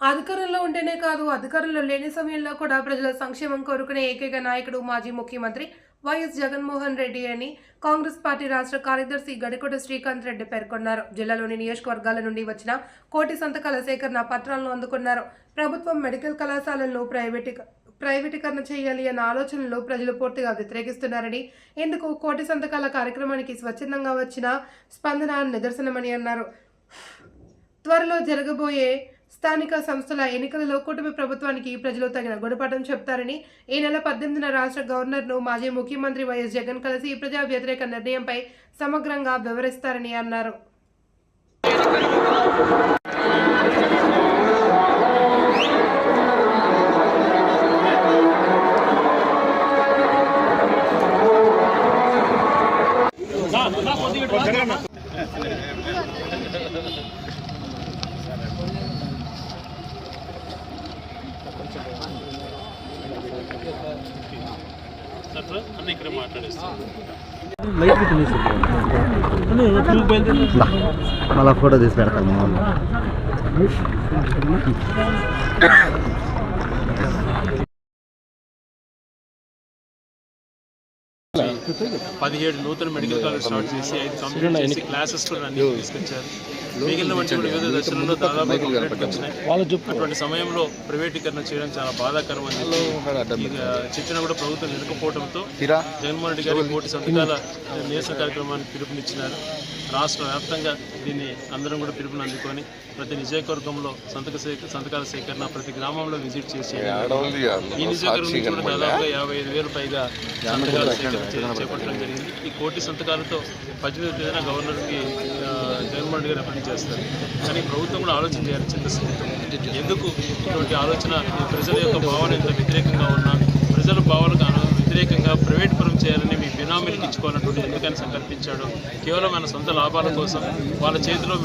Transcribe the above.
అధికారంలో ఉంటేనే కాదు అధికారంలో లేని సమయంలో కూడా ప్రజల సంక్షేమం కోరుకునే ఏకైక నాయకుడు మాజీ ముఖ్యమంత్రి వైఎస్ జగన్మోహన్ రెడ్డి అని కాంగ్రెస్ పార్టీ రాష్ట్ర కార్యదర్శి గడికోట శ్రీకాంత్ రెడ్డి పేర్కొన్నారు. జిల్లాలోని నియోజకవర్గాల నుండి వచ్చిన కోటి సంతకాల సేకరణ పత్రాలను అందుకున్నారు. ప్రభుత్వం మెడికల్ కళాశాలలను ప్రైవేటిక ప్రైవేటీకరణ చేయాలి అన్న ఆలోచనలు ప్రజలు పూర్తిగా వ్యతిరేకిస్తున్నారని ఇందుకు కోటి సంతకాల కార్యక్రమానికి స్వచ్ఛందంగా వచ్చిన స్పందన నిదర్శనమని అన్నారు. త్వరలో జరగబోయే స్థానిక సంస్థల ఎన్నికలలో కూటమి ప్రభుత్వానికి ప్రజలు తగిన గుణపాఠం చెప్తారని ఈ నెల పద్దెనిమిదిన రాష్ట్ర గవర్నర్ను మాజీ ముఖ్యమంత్రి వైఎస్ జగన్ కలిసి ప్రజా వ్యతిరేక నిర్ణయంపై సమగ్రంగా వివరిస్తారని అన్నారు. అట్లా అన్న ఇక్కడ మాట్లాడేస్తాను మళ్ళా ఫోటో తీసి పెడతాను పదిహేడు నూతన మెడికల్ కాలేజ్ స్టార్ట్ చేసి ఐదు కంప్లీట్ చేసి క్లాసెస్ కూడా అన్ని తీసుకొచ్చారు. మిగిలిన వంటి దాదాపు అటువంటి సమయంలో ప్రైవేటీకరణ చేయడం చాలా బాధాకరం అని చెప్పినా కూడా ప్రభుత్వం నిలకపోవడంతో జగన్మోహన్ రెడ్డి గారి కోటి సంతకాల నిరసన కార్యక్రమానికి పిలుపునిచ్చినారు. రాష్ట్ర వ్యాప్తంగా దీన్ని అందరం కూడా పిలుపుని అందుకొని ప్రతి నియోజకవర్గంలో సంతక సంతకాల సేకరణ ప్రతి గ్రామంలో విజిట్ చేసి ఈ నియోజకవర్గం కూడా దాదాపుగా యాభై ఐదు వేలు పైగా సంతకాల సేకరణ చేపట్టడం జరిగింది. ఈ కోటి సంతకాలతో పద్దెనిమిది తేదీన గవర్నర్కి రెడ్డి గారు పనిచేస్తారు చేస్తారు. కానీ ప్రభుత్వం కూడా ఆలోచన చేయాలి చిత్తశుద్ధితో. ఎందుకు? ఇటువంటి ఆలోచన ప్రజల యొక్క భావన ఎంత వ్యతిరేకంగా ఉన్నా ప్రజల భావనకు వ్యతిరేకంగా ప్రైవేట్ పరం చేయాలని మీ బినామీలకు ఇచ్చుకోవాలన్నటువంటి ఎందుకని సంకల్పించాడు? కేవలం మన సొంత లాభాల కోసం వాళ్ళ చేతిలో